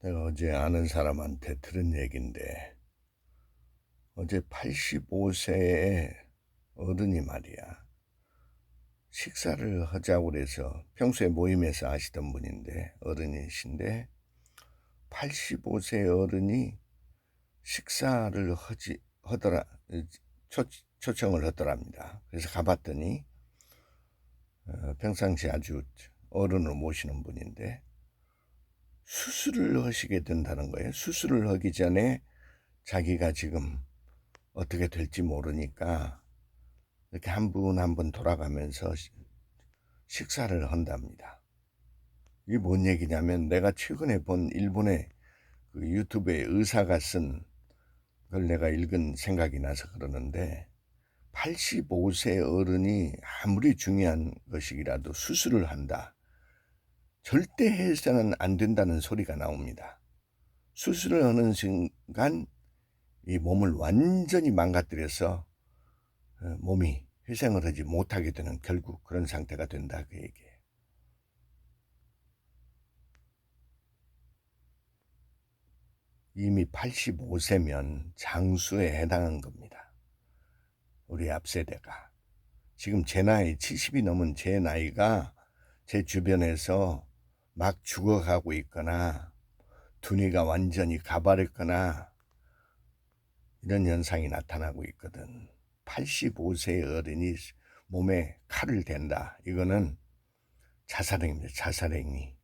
내가 어제 아는 사람한테 들은 얘긴데, 어제 85세의 어른이 말이야. 식사를 하자고 그래서 평소에 모임에서 아시던 분인데, 어른이신데, 85세 어른이 식사를 하지, 하더라, 초, 초청을 하더랍니다. 그래서 가봤더니, 어, 평상시 아주 어른을 모시는 분인데, 수술을 하시게 된다는 거예요. 수술을 하기 전에 자기가 지금 어떻게 될지 모르니까 이렇게 한 분 한 분 돌아가면서 시- 식사를 한답니다. 이게 뭔 얘기냐면 내가 최근에 본 일본의 그 유튜브에 의사가 쓴걸 내가 읽은 생각이 나서 그러는데 85세 어른이 아무리 중요한 것이라도 수술을 한다. 절대 해서는 안 된다는 소리가 나옵니다. 수술을 하는 순간 이 몸을 완전히 망가뜨려서 어, 몸이 회생을 하지 못하게 되는 결국 그런 상태가 된다 그 얘기예요. 이미 85세면 장수에 해당한 겁니다. 우리 앞세대가. 지금 제 나이 70이 넘은 제 나이가 제 주변에서 막 죽어가고 있거나 두뇌가 완전히 가발했거나 이런 현상이 나타나고 있거든. 85세의 어른이 몸에 칼을 댄다. 이거는 자살행위입니다. 자살행위.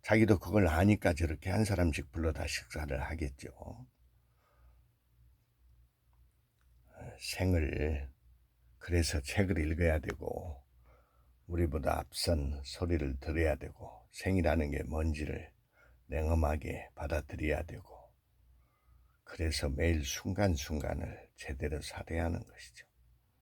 자기도 그걸 아니까 저렇게 한 사람씩 불러다 식사를 하겠죠. 생을 그래서 책을 읽어야 되고 우리보다 앞선 소리를 들어야 되고 생이라는 게 뭔지를 냉엄하게 받아들여야 되고 그래서 매일 순간순간을 제대로 살아야 하는 것이죠.